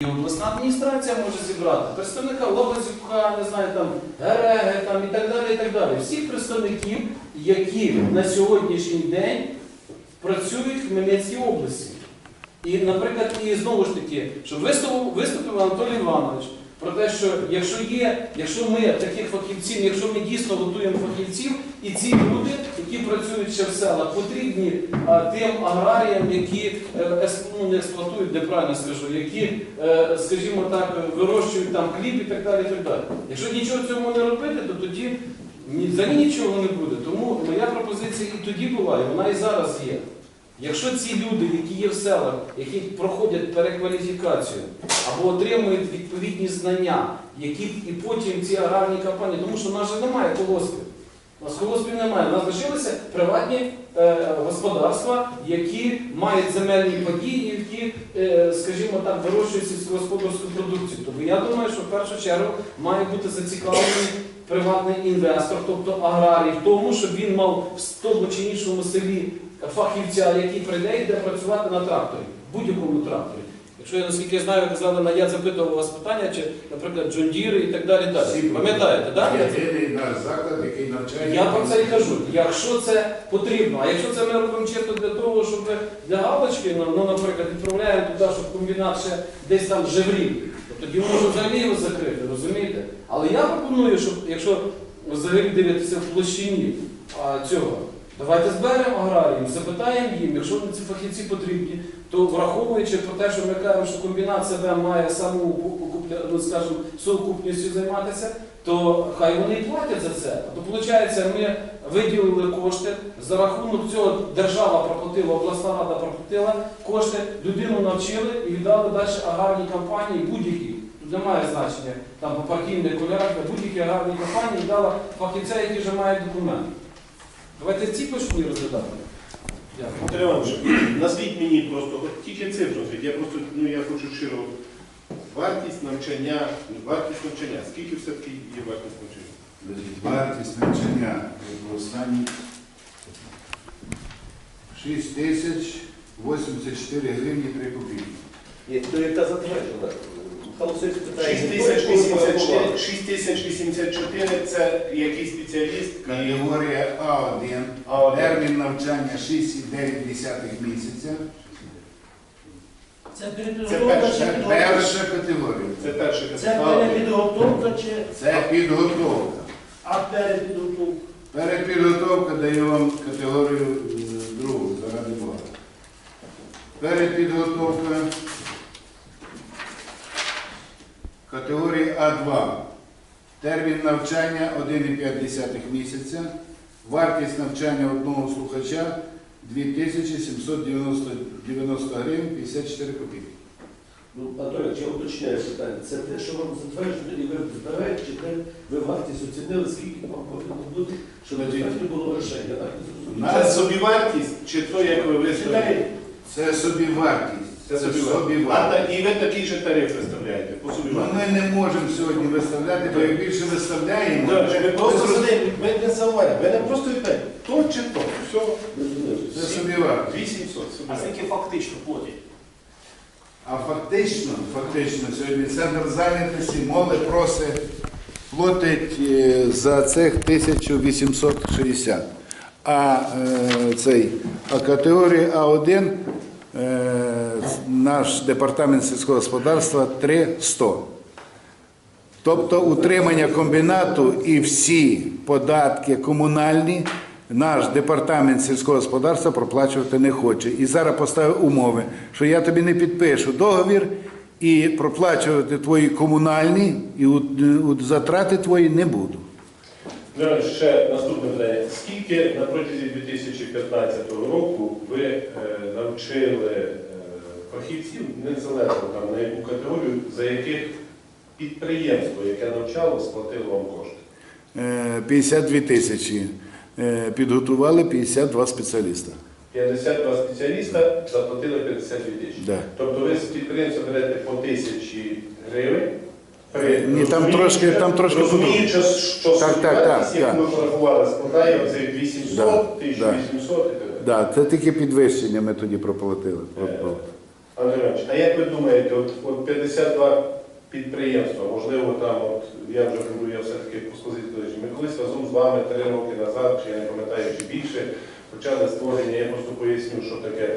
І обласна адміністрація може зібрати представника Лобазюка, не знаю, там Гереги там, і так далі. і так далі. Всіх представників, які на сьогоднішній день працюють в Хмельницькій області. І, наприклад, і знову ж таки, що виступив, виступив Анатолій Іванович про те, що якщо є, якщо ми таких фахівців, якщо ми дійсно готуємо фахівців, і ці люди, які працюють ще в селах, потрібні а, тим аграріям, які е, ну, не експлуатують, де правильно скажу, які, е, скажімо так, вирощують там хліб і так далі. І так далі. Якщо нічого цьому не робити, то тоді взагалі нічого не буде. Тому моя пропозиція і тоді була, і вона і зараз є. Якщо ці люди, які є в селах, які проходять перекваліфікацію або отримують відповідні знання, які і потім ці аграрні компанії, тому що в нас же немає колоспів. У нас колоспів немає. У нас лишилися приватні е, господарства, які мають земельні події, які, е, скажімо так, вирощують сільськогосподарську продукцію. Тому я думаю, що в першу чергу має бути зацікавлений приватний інвестор, тобто аграрій, в тому, щоб він мав в тому чи іншому селі фахівця, який прийде і йде працювати на тракторі, будь-якому тракторі. Якщо я наскільки знаю, ви казали, на я запитував у вас питання, чи, наприклад, Джондіри і так далі. далі. Пам'ятаєте, так? Єдиний наш заклад, який навчає. Я про це і кажу. Якщо це потрібно, а якщо це ми робимо чисто для того, щоб для галочки, ну, ну, наприклад, відправляємо туди, щоб комбінат ще десь там жеврів, то тоді можна взагалі його закрити, розумієте? Але я пропоную, щоб якщо взагалі дивитися в площині а, цього, давайте зберемо аграріїв, запитаємо їм, якщо ці фахівці потрібні, то враховуючи про те, що ми кажемо, що комбінат себе має саму ну, скажімо, совокупністю займатися, то хай вони і платять за це. То виходить, ми виділили кошти, за рахунок цього держава проплатила, обласна рада проплатила кошти, людину навчили і віддали далі аграрні компанії будь-які. Тут немає значення там по партійних кольорах, будь-які аграрні компанії дала фахівця, які вже мають документи. Давайте ці почні розглядати. Дякую. Андрій Іванович, назвіть мені просто, от тільки цифру назвіть, я просто, ну я хочу щиро. Вартість навчання, вартість навчання. Скільки все-таки є вартість навчання? Вартість навчання в останній 6 тисяч 84 гривні 3 копійки. Ні, то яка затверджена? Васильович питає, 6084 6084 це який спеціаліст Категорія А1. А1. Термін навчання 6,9 місяця. Це Це перепідготовка чи Це підготовка? перша категорія. Це перша Це категорія. перепідготовка чи Це підготовка. а перепідготовка? Перепідготовка дає вам категорію е, другу, заради Бога. Перепідготовка. Категорія А2. Термін навчання 1,5 місяця. Вартість навчання одного слухача 2790 гривень 54 копійки. Ну, Анатолій, я уточняю питання. Це те, що вам затверджено, і ви збираєте, чи те ви вартість оцінили, скільки вам повинно бути, щоб було не зрозумів. На- Це собівартість чи то, як ви виставили? Це собівартість. Це собівартість. А та- і ви такий же тариф виставляєте по Ну, собівартості? ми не можемо сьогодні виставляти, бо як більше виставляємо, Добре, Ви просто сидите, ви не заварите, ви не просто відповідаєте, то чи то, все, це собівартість. 800. А скільки фактично платять? А фактично, фактично сьогодні центр зайнятості моли просить платить е, за цих 1860. А е, цей а категорія А1 е, наш департамент сільського господарства 300. Тобто утримання комбінату і всі податки комунальні наш департамент сільського господарства проплачувати не хоче. І зараз поставив умови, що я тобі не підпишу договір і проплачувати твої комунальні і затрати твої не буду. Ну, ще наступне питання. Скільки на протязі 2015 року ви е, навчили е, фахівців, незалежно там на яку категорію, за яких підприємство, яке навчало, сплатило вам кошти? Е, 52 тисячі. Е, Підготували 52 спеціаліста. 52 спеціаліста заплатили 52 тисячі. Да. Тобто ви з підприємства берете по тисячі гривень. Ні, там трошки- там трошки розуміючи, що Так, так, так, собівартість, так. ми порахували, складає оцих 800, Да, 1800 і так далі. Да, це тільки підвищення ми тоді проплатили. Е, Андрій Іванович, а як ви думаєте, от, от 52 підприємства, можливо, там, от я вже буду, я все-таки по сказати, ми колись разом з вами три роки назад, чи я не пам'ятаю, чи більше, почали створення, я просто поясню, що таке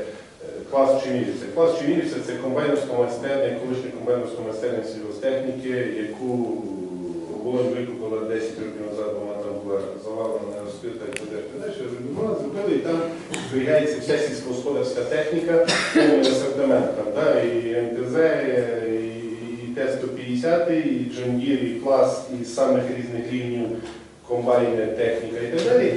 клас Чемірівця. Клас Чемірівця це комбайнерська майстерня, колишня комбайнерська майстерня сільгостехніки, яку було викупила 10 років назад, вона там була завалена, розкрита і т.д. зробили, зробили, і там зберігається вся сільськогосподарська техніка, повний асортимент, да, і МТЗ, і, і Т-150, і Deere, і клас, і самих різних рівнів комбайни, техніка і так далі.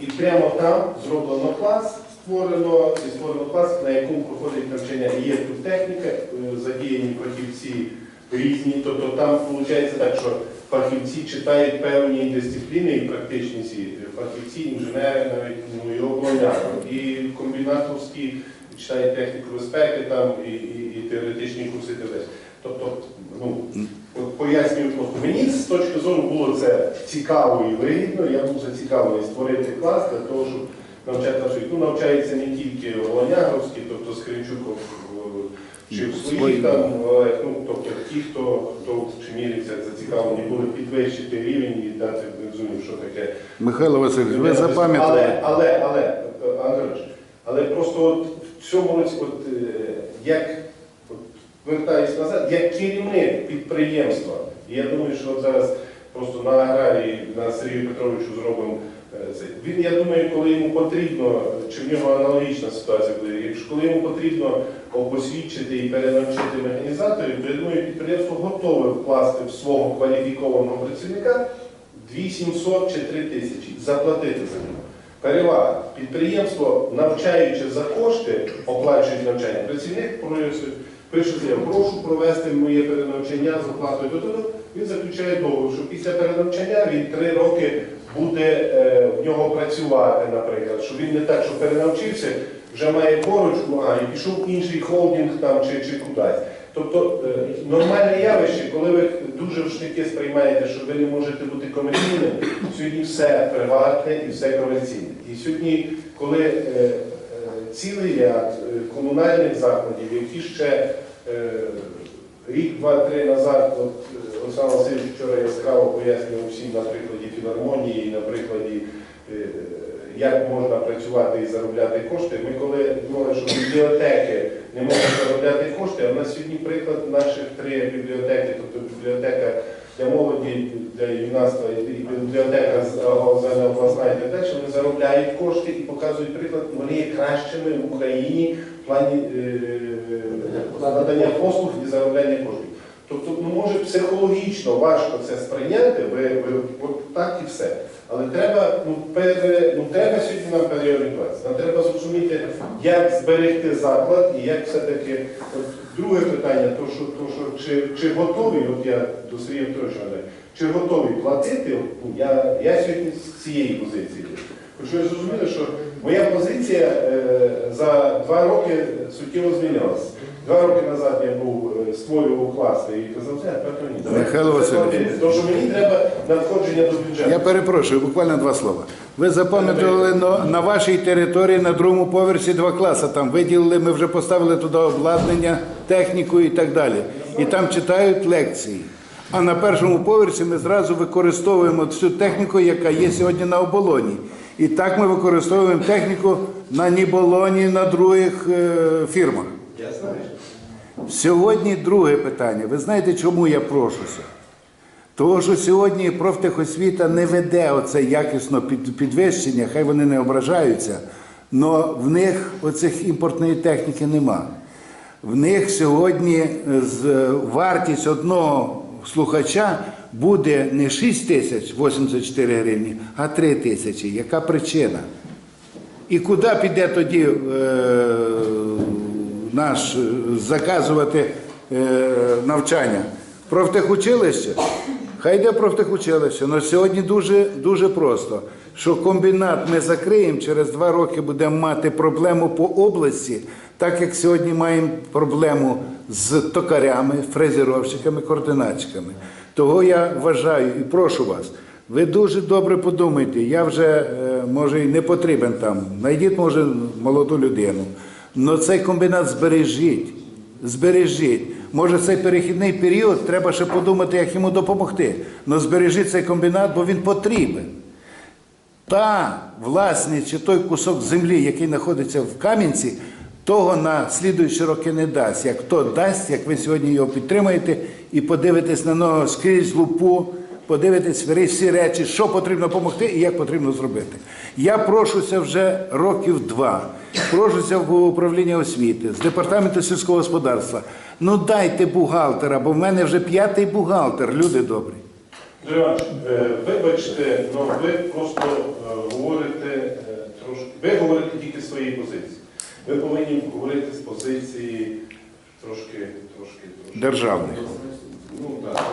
І прямо там зроблено клас, створено, і створено клас, на якому проходить навчання. І є тут техніка, е, задіяні фахівці різні. Тобто там виходить так, що фахівці читають певні дисципліни і практичні ці фахівці, інженери навіть ну, і обладнання. І комбінаторські читають техніку безпеки там і, і, і теоретичні курси далі. Тобто, ну, пояснюю просто. Мені з точки зору було це цікаво і вигідно. Я був зацікавлений створити клас для того, щоб навчати наших. Ну, навчається не тільки Волонягровський, тобто Скринчуков е, чи в своїх там, але, ну, тобто ті, хто, хто в Чемірівцях зацікавлені були підвищити рівень і дати розумію, що таке Михайло Васильович, ви запам'ятали. але, але, але, е, Андрійович, але просто от в цьому році, от, е, як, от, вертаюсь назад, як керівник підприємства, і я думаю, що от зараз просто на аграрії, на Сергію Петровичу зробимо. Він, я думаю, коли йому потрібно, чи в нього аналогічна ситуація буде, якщо коли йому потрібно посвідчити і перенавчити механізаторів, то я думаю, підприємство готове вкласти в свого кваліфікованого працівника 2700 чи 3 тисячі, заплатити за нього. Перевага. Підприємство, навчаючи за кошти, оплачують навчання. Працівник пише заяву, прошу провести моє перенавчання з оплатою. до Він заключає договір, що після перенавчання він три роки буде е, в нього працювати, наприклад, що він не так, що перенавчився, вже має корочку, а і пішов інший холдинг там чи, чи кудись. Тобто е, нормальне явище, коли ви дуже в штики сприймаєте, що ви не можете бути комерційним, сьогодні все приватне і все комерційне. І сьогодні, коли е, е, цілий ряд е, комунальних закладів, які ще е, рік, два-три назад, от е, Олександр Васильович вчора яскраво пояснював всім на прикладі філармонії, на прикладі, е, як можна працювати і заробляти кошти. Ми коли думали, що бібліотеки не можуть заробляти кошти, а в нас сьогодні приклад наших три бібліотеки, тобто бібліотека для молоді, для юнацтва і бібліотека обласна і так далі, вони заробляють кошти і показують приклад, вони є кращими в Україні в плані е, надання послуг і заробляння коштів. Тобто, ну може психологічно важко це сприйняти, ви, ви от так і все. Але треба, ну, пере, ну, треба сьогодні нам переорієнтуватися. Нам треба зрозуміти, як зберегти заклад і як все-таки. Друге питання, то що, то, що чи, чи готові, от я до Сергія Петровича чи готові платити? Ну, я, я сьогодні з цієї позиції. Хочу ви зрозуміли, що моя позиція е, за два роки суттєво змінилася. Два роки назад я був е, створював клас і казав, це ні, Михайло Васильович. Тому що мені треба надходження до бюджету. Я перепрошую, буквально два слова. Ви запам'ятали на, на вашій території на другому поверсі два класи. Там виділили, ми вже поставили туди обладнання, техніку і так далі. І там читають лекції. А на першому поверсі ми зразу використовуємо всю техніку, яка є сьогодні на оболоні. І так ми використовуємо техніку на Ніболоні, на других е, фірмах. Сьогодні друге питання. Ви знаєте, чому я прошуся? Того, що сьогодні профтехосвіта не веде оце якісно підвищення, хай вони не ображаються, але в них оцих імпортної техніки нема. В них сьогодні е, вартість одного слухача буде не 6 тисяч 84 гривні, а 3 тисячі. Яка причина? І куди піде тоді е, наш е, заказувати е, навчання? Профтехучилище? Хай йде профтехучилище. Але сьогодні дуже, дуже просто, що комбінат ми закриємо, через два роки будемо мати проблему по області, так як сьогодні маємо проблему з токарями, фрезеровщиками, координатчиками. Того я вважаю і прошу вас. Ви дуже добре подумайте, я вже е, може і не потрібен там. Найдіть, може, молоду людину. Але цей комбінат збережіть. збережіть. Може, цей перехідний період треба ще подумати, як йому допомогти. Але збережіть цей комбінат, бо він потрібен. Та власність чи той кусок землі, який знаходиться в Кам'янці, того на слідуючі роки не дасть. Як то дасть, як ви сьогодні його підтримаєте і подивитесь на нього скрізь лупу, подивитесь всі речі, що потрібно допомогти і як потрібно зробити. Я прошуся вже років два. Прошуся в управління освіти, з департаменту сільського господарства. Ну дайте бухгалтера, бо в мене вже п'ятий бухгалтер, люди добрі. Е, вибачте, але ви просто е, говорите е, трошки. Ви говорите тільки з своєї позиції. Ви повинні говорити з позиції трошки, трошки, трошки. Державних. Ну так.